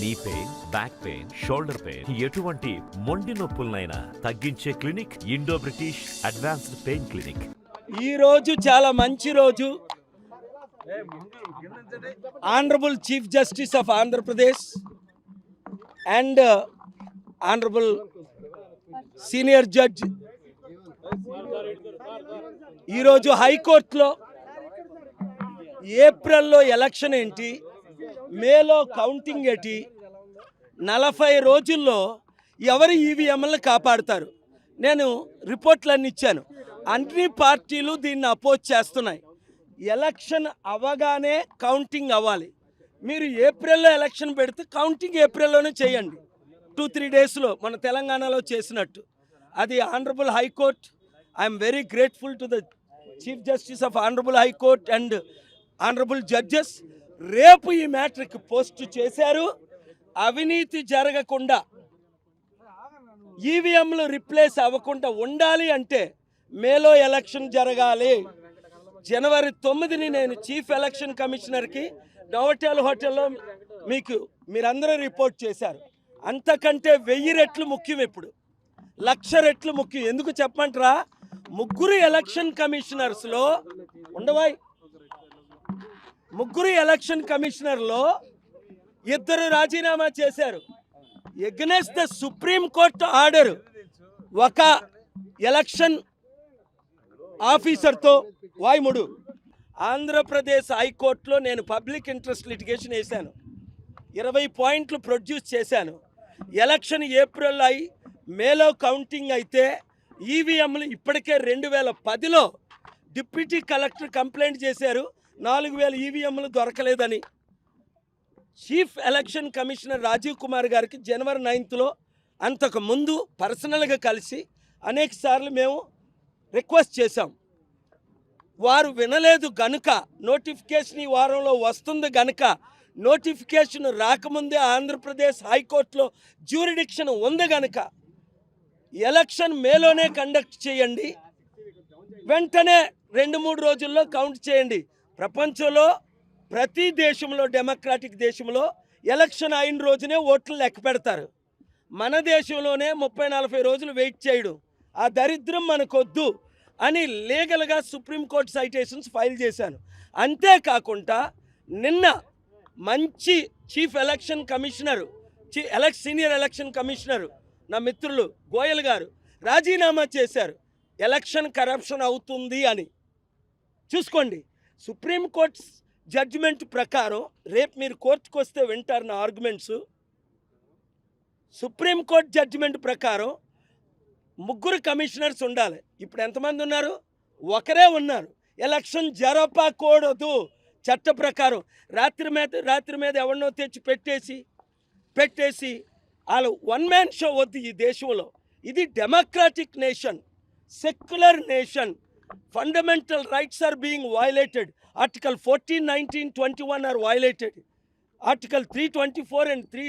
Knee pain back pain shoulder pain ఎటువంటి మొండి నొప్పులనైనా తగ్గించే clinic Indo British advanced pain clinic. ఈ రోజు చాలా మంచి రోజు. Honourable chief justice of Andhra Pradesh and honourable senior judge ఈరోజు హైకోర్టులో ఏప్రిల్లో ఎలక్షన్ ఏంటి? మేలో కౌంటింగ్ ఏంటి? నలభై రోజుల్లో ఎవరు ఈవీఎంలను కాపాడుతారు? నేను రిపోర్ట్లన్నీ ఇచ్చాను. అన్ని పార్టీలు దీన్ని అపోజ్ చేస్తున్నాయి. ఎలక్షన్ అవగానే కౌంటింగ్ అవ్వాలి. మీరు ఏప్రిల్లో ఎలక్షన్ పెడితే కౌంటింగ్ ఏప్రిల్లోనే చేయండి. టూ త్రీ డేస్లో మన తెలంగాణలో చేసినట్టు. అది honourable high court I'm very grateful to the chief justice of honourable high court and honourable judges రేపు ఈ మ్యాట్రిక్ పోస్ట్ చేశారు. అవినీతి జరగకుండా ఈవీఎంలు రిప్లేస్ అవ్వకుండా ఉండాలి అంటే మేలో ఎలక్షన్ జరగాలి. జనవరి తొమ్మిదిని నేను చీఫ్ ఎలక్షన్ కమిషనర్కి నోవటెల్ హోటల్లో మీకు మీరందరూ రిపోర్ట్ చేశారు. అంతకంటే వెయ్యి రెట్లు ముఖ్యం ఇప్పుడు. లక్ష రెట్లు ముఖ్యం. ఎందుకు చెప్పమంటారా? ముగ్గురు ఎలక్షన్ కమిషనర్స్లో ఉండవాయి. ముగ్గురు ఎలక్షన్ కమిషనర్లో ఇద్దరు రాజీనామా చేశారు. Against the supreme court order ఒక ఎలక్షన్ ఆఫీసర్తో వాయుముడు. ఆంధ్రప్రదేశ్ హైకోర్టులో నేను పబ్లిక్ ఇంట్రెస్ట్ లిటిగేషన్ వేశాను. ఇరవై పాయింట్లు ప్రొడ్యూస్ చేశాను. ఎలక్షన్ ఏప్రిల్ అయి మేలో కౌంటింగ్ అయితే ఈవీఎంలు ఇప్పటికే రెండు వేల పదిలో డిప్యూటీ కలెక్టర్ కంప్లైంట్ చేశారు. నాలుగు వేల ఈవీఎంలు దొరకలేదని chief election commissioner Rajiv Kumar గారికి జనవరి నైన్త్లో అంతకు ముందు పర్సనల్గా కలిసి అనేక సార్లు మేము రిక్వెస్ట్ చేశాం. వారు వినలేదు గనుక నోటిఫికేషన్ ఈ వారంలో వస్తుంది గనుక నోటిఫికేషన్ రాకముందే ఆంధ్రప్రదేశ్ హైకోర్టులో జ్యూరిడిక్షన్ ఉంది గనుక ఎలక్షన్ మేలోనే కండక్ట్ చేయండి. వెంటనే రెండు మూడు రోజుల్లో కౌంట్ చేయండి. ప్రపంచంలో ప్రతి దేశంలో డెమోక్రాటిక్ దేశంలో ఎలక్షన్ అయిన రోజునే ఓట్లు లెక్క పెడతారు. మన దేశంలోనే ముప్పై నలభై రోజులు వెయిట్ చేయడం. ఆ దరిద్రం మనకొద్దు అని లీగల్గా సుప్రీంకోర్టు సైటేషన్స్ ఫైల్ చేశాను. అంతేకాకుండా నిన్న మంచి చీఫ్ ఎలక్షన్ కమిషనర్ చీ ఎలక్ సీనియర్ ఎలక్షన్ కమిషనర్ నా మిత్రులు గోయల్ గారు రాజీనామా చేశారు. ఎలక్షన్ కరప్షన్ అవుతుంది అని. చూసుకోండి. సుప్రీంకోర్టు జడ్జిమెంట్ ప్రకారం రేపు మీరు కోర్టుకు వస్తే వింటారు నా ఆర్గ్యుమెంట్స్ సుప్రీంకోర్టు జడ్జిమెంట్ ప్రకారం ముగ్గురు కమిషనర్స్ ఉండాలి. ఇప్పుడు ఎంతమంది ఉన్నారు? ఒకరే ఉన్నారు. ఎలక్షన్ జరపకూడదు. చట్ట ప్రకారం రాత్రి మీద రాత్రి మీద ఎవరినో తెచ్చి పెట్టేసి పెట్టేసి వాళ్ళు వన్ మ్యాన్ షో వద్దు ఈ దేశంలో. ఇది democratic nation secular nation. Fundamental rights are being violated article fourteen nineteen twenty one are violated article three twenty four and three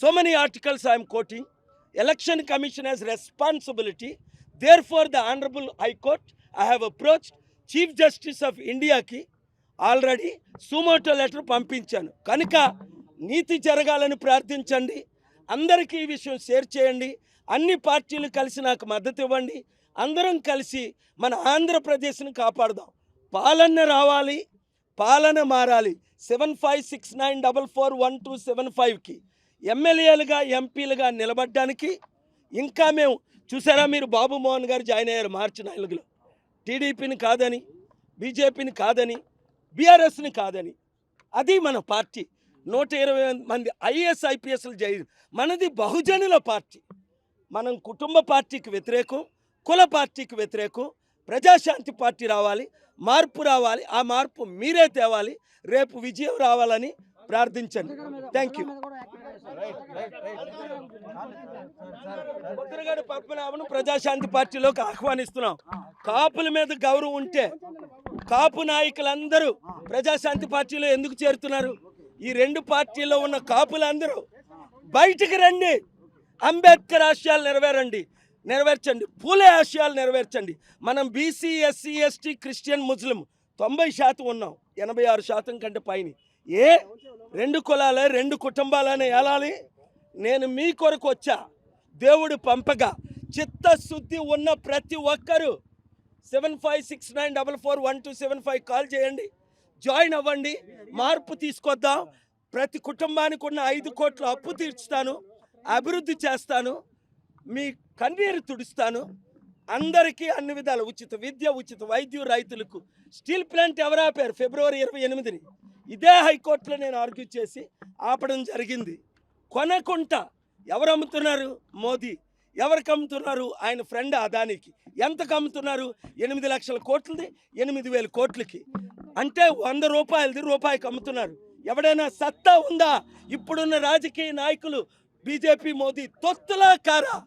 so many articles I'm quoting election commission has responsibility therefore the honourable high court I have approach chief justice of ఇండియాకి already suo motu letter పంపించాను. కనుక నీతి జరగాలని ప్రార్థించండి. అందరికీ ఈ విషయం share చేయండి. అన్ని పార్టీలు కలిసి నాకు మద్దతు ఇవ్వండి. అందరం కలిసి మన ఆంధ్రప్రదేశ్ని కాపాడుదాం. పాలన రావాలి పాలన మారాలి. Seven five six nine double four one two seven ఫైవ్కి ఎమ్మెల్యేలుగా ఎంపీలుగా నిలబడ్డానికి ఇంకా మేము చూసారా మీరు బాబు మోహన్ గారు జాయిన్ అయ్యారు మార్చి నాలుగులో. టీడీపీని కాదని బీజేపీని కాదని బీఆర్ఎస్ని కాదని. అది మన పార్టీ. నూట ఇరవై మంది ఐఏఎస్ ఐపీఎస్లు జై మనది బహుజనుల పార్టీ. మనం కుటుంబ పార్టీకి వ్యతిరేకం కుల పార్టీకి వ్యతిరేకం ప్రజాశాంతి పార్టీ రావాలి మార్పు రావాలి ఆ మార్పు మీరే తేవాలి రేపు విజయం రావాలని ప్రార్థించండి. థ్యాంక్ యూ ముద్రగడ పద్మనాభను ప్రజాశాంతి పార్టీలోకి ఆహ్వానిస్తున్నాం. కాపుల మీద గౌరవం ఉంటే కాపు నాయకులందరూ ప్రజాశాంతి పార్టీలో ఎందుకు చేరుతున్నారు? ఈ రెండు పార్టీల్లో ఉన్న కాపులందరూ బయటికి రండి. అంబేద్కర్ ఆశయాలు నెరవేరండి. నెరవేర్చండి. పూలే ఆశయాలు నెరవేర్చండి. మనం బీసీ ఎస్సీ ఎస్టీ క్రిస్టియన్ ముస్లిం తొంభై శాతం ఉన్నాం. ఎనభై ఆరు శాతం కంటే పైన. ఏ? రెండు కులాలే రెండు కుటుంబాలని ఏలాలి? నేను మీ కొరకు వచ్చా. దేవుడు పంపగా. చిత్తశుద్ధి ఉన్న ప్రతి ఒక్కరూ seven five six nine double four one two seven five call చేయండి. జాయిన్ అవ్వండి. మార్పు తీసుకొద్దాం. ప్రతి కుటుంబానికి ఉన్న ఐదు కోట్ల అప్పు తీర్చుతాను. అభివృద్ధి చేస్తాను. మీ కన్నీరు తుడుస్తాను. అందరికీ అన్ని విధాలు ఉచిత విద్య ఉచిత వైద్యం రైతులకు. స్టీల్ ప్లాంట్ ఎవరు ఆపారు? ఫిబ్రవరి ఇరవై ఎనిమిదిని. ఇదే హైకోర్టులో నేను ఆర్గ్యూ చేసి ఆపడం జరిగింది. కొనకుంట ఎవరు అమ్ముతున్నారు? మోదీ. ఎవరికి అమ్ముతున్నారు? ఆయన ఫ్రెండ్ అదానికి. ఎంతకు అమ్ముతున్నారు? ఎనిమిది లక్షల కోట్లది ఎనిమిది వేల కోట్లకి. అంటే వంద రూపాయలది రూపాయికి అమ్ముతున్నారు. ఎవడైనా సత్తా ఉందా? ఇప్పుడున్న రాజకీయ నాయకులు బీజేపీ మోదీ తొత్తులా కారా